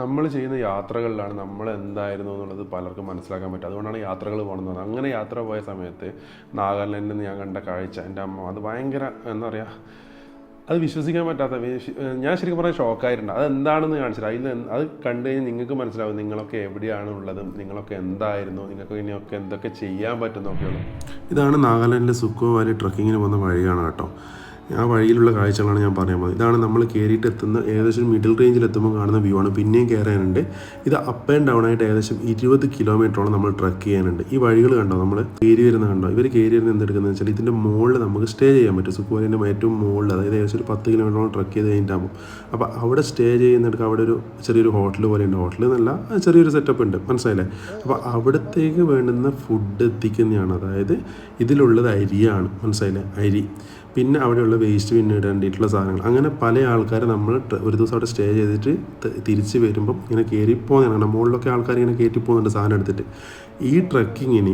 നമ്മൾ ചെയ്യുന്ന യാത്രകളിലാണ് നമ്മൾ എന്തായിരുന്നു എന്നുള്ളത് പലർക്കും മനസ്സിലാക്കാൻ പറ്റും. അതുകൊണ്ടാണ് യാത്രകൾ പോകുന്നത് അങ്ങനെ യാത്ര പോയ സമയത്ത് നാഗാലാൻഡിൽ നിന്ന് ഞാൻ കണ്ട കാഴ്ച എന്റെ അമ്മ അത് ഭയങ്കര എന്താ പറയുക അത് വിശ്വസിക്കാൻ പറ്റാത്ത ഞാൻ ശരിക്കും പറഞ്ഞാൽ ഷോക്കായിട്ടുണ്ട്. അത് എന്താണെന്ന് കാണിച്ചില്ല. അതിൽ അത് കണ്ടു കഴിഞ്ഞാൽ നിങ്ങൾക്ക് മനസ്സിലാവും നിങ്ങളൊക്കെ എവിടെയാണ് ഉള്ളതും നിങ്ങളൊക്കെ എന്തായിരുന്നു നിങ്ങൾക്ക് ഇനിയൊക്കെ എന്തൊക്കെ ചെയ്യാൻ പറ്റുന്നൊക്കെയുള്ളൂ ഇതാണ് നാഗാലാൻഡിലെ സുക്കോ വാലി ട്രക്കിങ്ങിന് പോകുന്ന വഴിയാണ് കേട്ടോ. ആ വഴിയിലുള്ള കാഴ്ചകളാണ് ഞാൻ പറയാൻ പോകുന്നത് ഇതാണ് നമ്മൾ കയറിയിട്ട് എത്തുന്ന ഏകദേശം മിഡിൽ റേഞ്ചിൽ എത്തുമ്പോൾ കാണുന്ന വ്യൂ ആണ്. പിന്നെയും കയറാനുണ്ട്. ഇത് അപ്പ് ആൻഡ് ഡൗൺ ആയിട്ട് ഏകദേശം ഇരുപത് കിലോമീറ്ററോളം നമ്മൾ ട്രക്ക് ചെയ്യാനുണ്ട്. ഈ വഴികൾ കണ്ടോ? നമ്മൾ കയറി വരുന്ന കണ്ടോ? ഇവർ കയറി വരുന്ന എന്തെടുക്കുന്നത് വെച്ചാൽ ഇതിന്റെ മുകളിൽ നമുക്ക് സ്റ്റേ ചെയ്യാൻ പറ്റും. സുക്കുവാലിന്റെ ഏറ്റവും മുകളിൽ അതായത് ഏകദേശം ഒരു പത്ത് കിലോമീറ്ററോളം ട്രക്ക് ചെയ്ത് കഴിഞ്ഞിട്ടാകും. അപ്പോൾ അവിടെ സ്റ്റേ ചെയ്യുന്നിടക്ക് അവിടെ ഒരു ചെറിയൊരു ഹോട്ടൽ പോലെ ഉണ്ട്. ഹോട്ടൽ എന്നല്ല ചെറിയൊരു സെറ്റപ്പ് ഉണ്ട്. മനസ്സിലായില്ലേ? അപ്പോൾ അവിടത്തേക്ക് വേണ്ടുന്ന ഫുഡ് എത്തിക്കുന്നതാണ്. അതായത് ഇതിലുള്ളത് അരിയാണ്. മനസ്സിലായില്ലേ? അരി. പിന്നെ അവിടെയുള്ള വേസ്റ്റ് പിന്നെ ഇടേണ്ടിയിട്ടുള്ള സാധനങ്ങൾ. അങ്ങനെ പല ആൾക്കാർ നമ്മൾ ഒരു ദിവസം അവിടെ സ്റ്റേ ചെയ്തിട്ട് തിരിച്ച് വരുമ്പം ഇങ്ങനെ കയറി പോകുന്നതാണ് മുകളിലൊക്കെ ആൾക്കാർ ഇങ്ങനെ കയറ്റി പോകുന്നുണ്ട് സാധനം എടുത്തിട്ട്. ഈ ട്രക്കിങ്ങിന്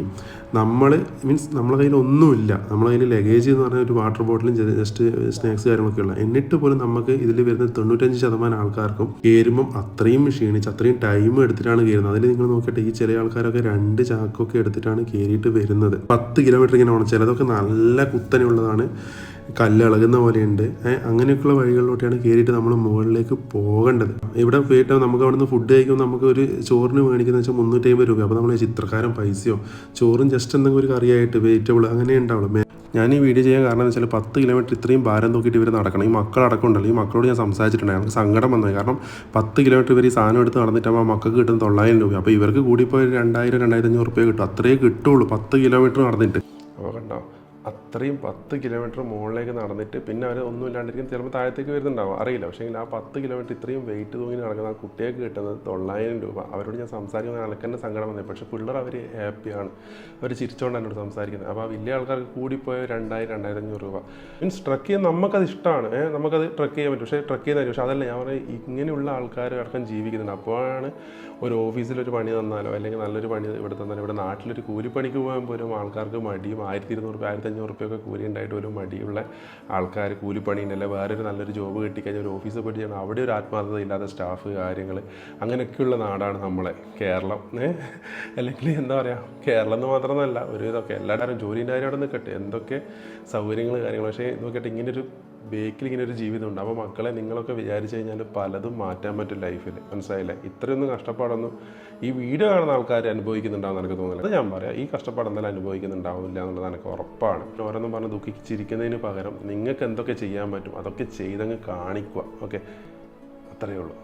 നമ്മൾ മീൻസ് നമ്മളെ കയ്യിൽ ഒന്നുമില്ല. നമ്മളെ കയ്യിൽ ലഗേജ് എന്ന് പറഞ്ഞാൽ ഒരു വാട്ടർ ബോട്ടിലും ജസ്റ്റ് സ്നാക്സ് കാര്യങ്ങളൊക്കെ ഉള്ള. എന്നിട്ട് പോലും നമുക്ക് ഇതിൽ വരുന്ന തൊണ്ണൂറ്റഞ്ച് ശതമാനം ആൾക്കാർക്കും കയറുമ്പം അത്രയും ക്ഷീണിച്ച് അത്രയും ടൈം എടുത്തിട്ടാണ് കയറുന്നത് അതിൽ നിങ്ങൾ നോക്കിയിട്ട് ഈ ചില ആൾക്കാരൊക്കെ രണ്ട് ചാക്കൊക്കെ എടുത്തിട്ടാണ് കയറിയിട്ട് വരുന്നത്. പത്ത് കിലോമീറ്റർ ഇങ്ങനെ പോകണം ചിലതൊക്കെ നല്ല കുത്തനെയുള്ളതാണ്. കല്ല് ഇളകുന്ന പോലെയുണ്ട് അങ്ങനെയൊക്കെയുള്ള വഴികളിലോട്ടാണ് കയറിയിട്ട് നമ്മൾ മുകളിലേക്ക് പോകേണ്ടത്. ഇവിടെ പോയിട്ട് നമുക്ക് അവിടുന്ന് ഫുഡ് കഴിക്കുമ്പോൾ നമുക്ക് ഒരു ചോറിന് മേടിക്കുന്ന വെച്ചാൽ മുന്നൂറ്റി അമ്പത് രൂപ. അപ്പോൾ നമ്മൾ ചിത്രക്കാരൻ പൈസയോ ചോറും ജസ്റ്റ് എന്തെങ്കിലും ഒരു കറിയായിട്ട് വെജിറ്റബിൾ അങ്ങനെ ഉണ്ടാവുള്ളൂ. ഞാൻ ഈ വീഡിയോ ചെയ്യാൻ കാരണം എന്ന് വെച്ചാൽ പത്ത് കിലോമീറ്റർ ഇത്രയും ഭാരം നോക്കിയിട്ട് ഇവർ നടക്കണം. ഈ മക്കളടക്കം ഉണ്ടല്ലോ ഈ മക്കളോട് ഞാൻ സംസാരിച്ചിട്ടുണ്ടായിരുന്നു സങ്കടം വന്നത് കാരണം പത്ത് കിലോമീറ്റർ ഇവർ ഈ സാധനം എടുത്ത് നടന്നിട്ടാകുമ്പോൾ ആ മക്കൾക്ക് കിട്ടുന്ന തൊള്ളായിരം രൂപ അപ്പോൾ ഇവർക്ക് ഒരു രണ്ടായിരം രണ്ടായിരത്തി അഞ്ഞൂറ് രൂപ കിട്ടും. അത്രയേ കിട്ടുള്ളൂ പത്ത് കിലോമീറ്റർ നടന്നിട്ട്. അപ്പോൾ കണ്ടോ? അത്രയും പത്ത് കിലോമീറ്റർ മുകളിലേക്ക് നടന്നിട്ട് പിന്നെ അവർ ഒന്നും ഇല്ലാണ്ടിരിക്കും ചിലപ്പോൾ താഴത്തേക്ക് വരുന്നുണ്ടാവും. അറിയില്ല. പക്ഷേ ആ പത്ത് കിലോമീറ്റർ ഇത്രയും വെയിറ്റ് തൂങ്ങി നടക്കുന്ന ആ കുട്ടിയൊക്കെ കിട്ടുന്നത് തൊള്ളായിരം രൂപ. അവരോട് ഞാൻ സംസാരിക്കുന്ന ആൾക്കാരുടെ സങ്കടം വന്നത് പക്ഷേ പിള്ളേർ അവർ ഹാപ്പിയാണ് അവർ ചിരിച്ചുകൊണ്ട് എന്നോട് സംസാരിക്കുന്നത്. അപ്പോൾ ആ വലിയ ആൾക്കാർക്ക് കൂടിപ്പോയ രണ്ടായിരം രണ്ടായിരത്തി അഞ്ഞൂറ് രൂപ. മീൻസ് ട്രക്ക് ചെയ്യാൻ നമുക്കത് ഇഷ്ടമാണ്. നമുക്കത് ട്രക്ക് ചെയ്യാൻ പറ്റും. പക്ഷേ ട്രക്ക് ചെയ്താൽ പക്ഷേ അതല്ല ഞാൻ പറയുന്നത് ഇങ്ങനെയുള്ള ആൾക്കാർ അടക്കം ജീവിക്കുന്നുണ്ട്. അപ്പോഴാണ് ഒരു ഓഫീസിലൊരു പണി തന്നാലോ അല്ലെങ്കിൽ നല്ലൊരു പണി ഇവിടെ തന്നാലോ ഇവിടെ നാട്ടിലൊരു കൂലിപ്പണിക്ക് പോകാൻ പോലും ആൾക്കാർക്ക് മടിയും ആയിരത്തി ഇരുന്നൂറ് രൂപ ആയിരത്തി അഞ്ഞൂറ് റുപ്യൊക്കെ കൂലി ഉണ്ടായിട്ട് ഒരു മടിയുള്ള ആൾക്കാർ കൂലിപ്പണി അല്ലെങ്കിൽ വേറൊരു നല്ലൊരു ജോബ് കിട്ടിക്കഴിഞ്ഞാൽ ഒരു ഓഫീസിൽ പോയിട്ട് ചെയ്യണം അവിടെ ഒരു ആത്മാർത്ഥത ഇല്ലാത്ത സ്റ്റാഫ് കാര്യങ്ങൾ അങ്ങനെയൊക്കെയുള്ള നാടാണ് നമ്മളെ. കേരളം അല്ലെങ്കിൽ എന്താ പറയുക കേരളം എന്ന് മാത്രമല്ല ഒരു ഇതൊക്കെ എല്ലാവരും ജോലിന്റെ കാര്യം അവിടെ നിൽക്കട്ടെ എന്തൊക്കെ സൗകര്യങ്ങൾ കാര്യങ്ങൾ പക്ഷേ നോക്കട്ടെ ഇങ്ങനൊരു ബേക്കിൽ ഇങ്ങനെ ഒരു ജീവിതമുണ്ട് അപ്പോൾ മക്കളെ നിങ്ങളൊക്കെ വിചാരിച്ചു കഴിഞ്ഞാൽ പലതും മാറ്റാൻ പറ്റും ലൈഫിൽ മനസ്സിലായില്ലേ? ഇത്രയൊന്നും കഷ്ടപ്പാടൊന്നും ഈ വീഡിയോ കാണുന്ന ആൾക്കാർ അനുഭവിക്കുന്നുണ്ടാവും എനിക്ക് തോന്നുന്നില്ല. അത് ഞാൻ പറയാം ഈ കഷ്ടപ്പാട് എന്തായാലും അനുഭവിക്കുന്നുണ്ടാവില്ല എന്നുള്ളത് എനിക്ക് ഉറപ്പാണ്. ഓരോന്നും പറഞ്ഞ് ദുഃഖിച്ചിരിക്കുന്നതിന് പകരം നിങ്ങൾക്ക് എന്തൊക്കെ ചെയ്യാൻ പറ്റും അതൊക്കെ ചെയ്തങ്ങ് കാണിക്കുക. ഓക്കെ? അത്രയേ ഉള്ളൂ.